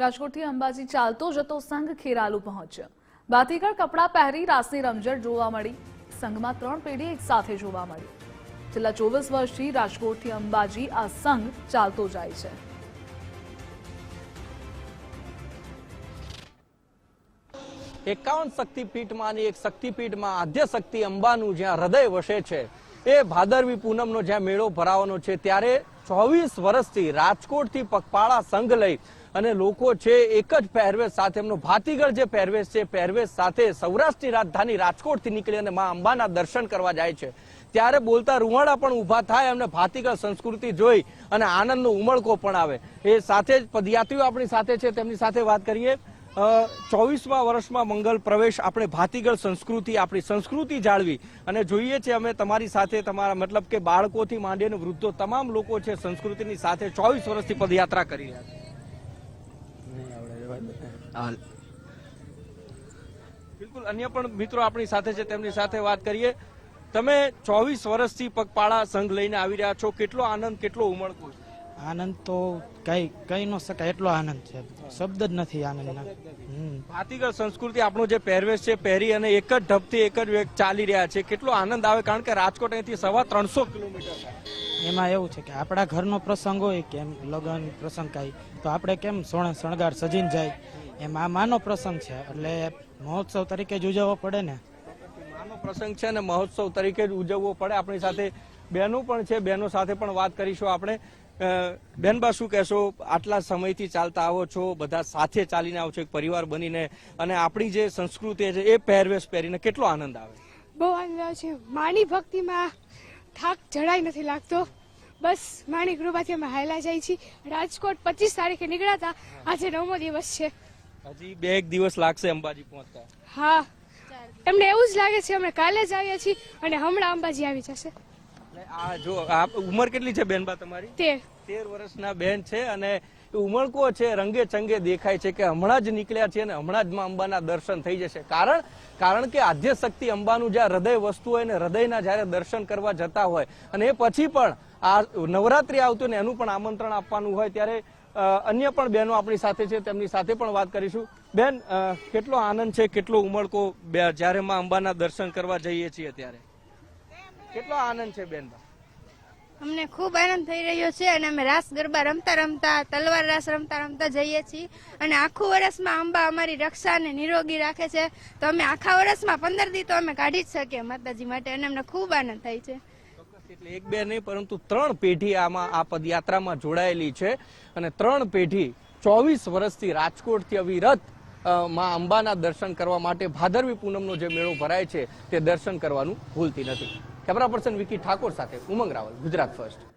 રાજકોટથી અંબાજી ચાલતો જતો સંઘ ખેરાલુ પહોંચ્યો. બાતીગળ કપડાં પહેરી રાસની રમઝટ જોવા મળી. સંઘમાં ત્રણ પેઢી એક સાથે જોવા મળી. છેલ્લા ચોવીસ વર્ષથી રાજકોટથી અંબાજી આ સંઘ ચાલતો જાય છે. એકાવન શક્તિપીઠમાંની એક શક્તિપીઠમાં આદ્ય શક્તિ અંબાનું જ્યાં હૃદય વસે છે, એ ભાદરવી પૂનમનો જ્યાં મેળો ભરાવાનો છે, ત્યારે ચોવીસ વર્ષથી રાજકોટથી પગપાળા સંઘ લઈ અને લોકો છે એક જ પહેરવેશ સાથે, એમનો ભાતીગળ જે પહેરવેશ છે પહેરવેશ સાથે સૌરાષ્ટ્રની રાજધાની રાજકોટથી નીકળી અને મા અંબાના દર્શન કરવા જાય છે. ત્યારે બોલતા રૂવાડા પણ ઊભા થાય, એમને ભાતીગળ સંસ્કૃતિ જોઈ અને આનંદનો ઉમળકો પણ આવે. એ સાથે જ પદયાત્રીઓ આપણી સાથે છે, તેમની સાથે વાત કરીએ. ચોવીસમા વર્ષમાં મંગલ પ્રવેશ, આપણે ભાતીગળ સંસ્કૃતિ, આપણી સંસ્કૃતિ જાળવી. અને જોઈએ છે અમે તમારી સાથે, તમારા મતલબ કે બાળકોથી માંડીને વૃદ્ધો, તમામ લોકો છે સંસ્કૃતિની સાથે ચોવીસ વર્ષથી પદયાત્રા કરી રહ્યા છે. બિલકુલ. અન્ય પણ મિત્રો આપણી સાથે છે તેમની સાથે વાત કરીએ. તમે ચોવીસ વર્ષથી પગપાળા સંઘ લઈને આવી રહ્યા છો. કેટલો આનંદ કેટલો ઉમળકો આનંદ તો કઈ કઈ ન શકાય એટલો આનંદ છે. શબ્દ જ નથી આનંદના. હમ. ભાતીગળ સંસ્કૃતિ આપણો જે પહેરવેશ છે પહેરી અને એક જ ઢબથી એક જ વેગ ચાલી રહ્યા છે. કેટલો આનંદ આવે કારણ કે રાજકોટ અહીંથી સવા ત્રણસો કિલોમીટર એમાં એવું છે કે આપણા ઘરનો પ્રસંગ હોય કે એમ લગ્ન પ્રસંગ કાંઈ તો આપણે કેમ સોણ શણગાર સજીને જાય? એમ આ માનો પ્રસંગ છે એટલે મહોત્સવ તરીકે જ ઉજવવો પડે ને? માનો પ્રસંગ છે ને મહોત્સવ તરીકે જ ઉજવવો પડે. આપણી સાથે બહેનો પણ છે બહેનો સાથે પણ વાત કરીશું આપણે. બેન બેનબા શું કહેશો? આટલા સમયથી ચાલતા આવો છો બધા સાથે ચાલીને આવો છો એક પરિવાર બનીને અને આપણી જે સંસ્કૃતિ છે એ પહેરવેશ પહેરીને કેટલો આનંદ આવે? બહુ આનંદ આવે છે. માની ભક્તિમાં થાક જડાઈ નથી લાગતો. બસ માની કૃપાથી અમે હાયલા જાય છીએ. રાજકોટ પચીસ તારીખે નીકળ્યા હતા. આજે નવમો દિવસ છે. હજી બે એક દિવસ લાગશે અંબાજી પહોંચતા. હા. એમને એવું જ લાગે છે અમે કાલે જ આવ્યા છીએ અને હમણાં અંબાજી આવી જશે. આ જો આ ઉંમર કેટલી છે બેનબા તમારી? તેર. વર્ષના બેન છે અને ઉમળકો છે રંગે ચંગે દેખાય છે કે હમણાં જ નીકળ્યા છે અને હમણાં જ માં અંબાના દર્શન થઈ જશે. કારણ કારણ કે આદ્ય શક્તિ અંબાનું જ્યાં હૃદય વસ્તુ હોય ને હૃદયના જ્યારે દર્શન કરવા જતા હોય અને એ પછી પણ આ નવરાત્રી આવતું ને એનું પણ આમંત્રણ આપવાનું હોય ત્યારે અન્ય પણ બહેનો આપણી સાથે છે તેમની સાથે પણ વાત કરીશું. બેન કેટલો આનંદ છે કેટલો ઉમળકો જ્યારે માં અંબાના દર્શન કરવા જઈએ છીએ ત્યારે. કેટલો આનંદ છે બેન અમને ખૂબ આનંદ થઈ રહ્યો છે અને અમે રાસ ગરબા રમતા રમતા તલવાર રાસ રમતા રમતા જઈએ છીએ. અને આખું વર્ષમાં અંબા અમારી રક્ષા અને નિરોગી રાખે છે. તો અમે આખા વર્ષમાં પંદર દી તો અમે કાઢી જ શકીએ માતાજી માટે અને અમને ખૂબ આનંદ થાય છે. એટલે એક બે નહીં પરંતુ ત્રણ પેઢી આમાં આ પદયાત્રામાં જોડાયેલી છે. અને ત્રણ પેઢી ચોવીસ વર્ષથી રાજકોટથી અવિરતમાં અંબાના દર્શન કરવા માટે ભાદરવી પૂનમનો જે મેળો ભરાય છે તે દર્શન કરવાનું ભૂલતી નથી. કેમેરા પર્સન વિકી ઠાકોર સાથે ઉમંગ રાવલ ગુજરાત ફર્સ્ટ.